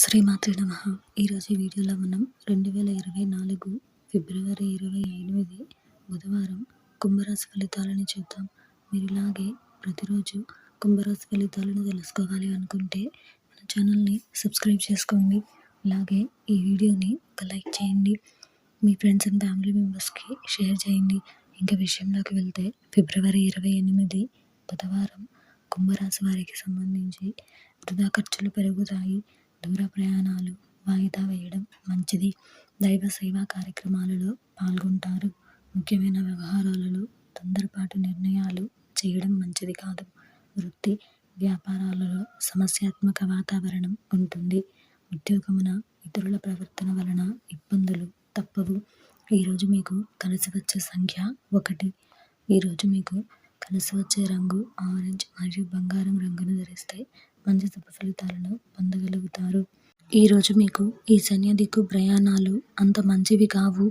శ్రీమాత్రే నమ. ఈరోజు వీడియోలో మనం రెండు వేల ఇరవై నాలుగు ఫిబ్రవరి ఇరవై ఎనిమిది బుధవారం కుంభరాశి ఫలితాలను చూద్దాం. మీరు ఇలాగే ప్రతిరోజు కుంభరాశి ఫలితాలను తెలుసుకోవాలి అనుకుంటే మన ఛానల్ని సబ్స్క్రైబ్ చేసుకోండి. అలాగే ఈ వీడియోని ఒక లైక్ చేయండి. మీ ఫ్రెండ్స్ అండ్ ఫ్యామిలీ మెంబర్స్కి షేర్ చేయండి. ఇంకా విషయంలోకి వెళ్తే ఫిబ్రవరి ఇరవై ఎనిమిది బుధవారం కుంభరాశి వారికి సంబంధించి వృధా ఖర్చులు పెరుగుతాయి. దూర ప్రయాణాలు వాయిదా వేయడం మంచిది. దైవ సేవా కార్యక్రమాలలో పాల్గొంటారు. ముఖ్యమైన వ్యవహారాలలో తొందరపాటు నిర్ణయాలు చేయడం మంచిది కాదు. వృత్తి వ్యాపారాలలో సమస్యాత్మక వాతావరణం ఉంటుంది. ఉద్యోగమున ఇతరుల ప్రవర్తన వలన ఇబ్బందులు తప్పవు. ఈరోజు మీకు కలిసి వచ్చే సంఖ్య ఒకటి. ఈరోజు మీకు కలిసి వచ్చే రంగు ఆరెంజ్ మరియు బంగారం రంగును ధరిస్తే మంచి శుభ ఫలితాలను పొందగలుగుతారు ఈరోజు మీకు ఈశాన్య దిక్కు ప్రయాణాలు అంత మంచివి కావు.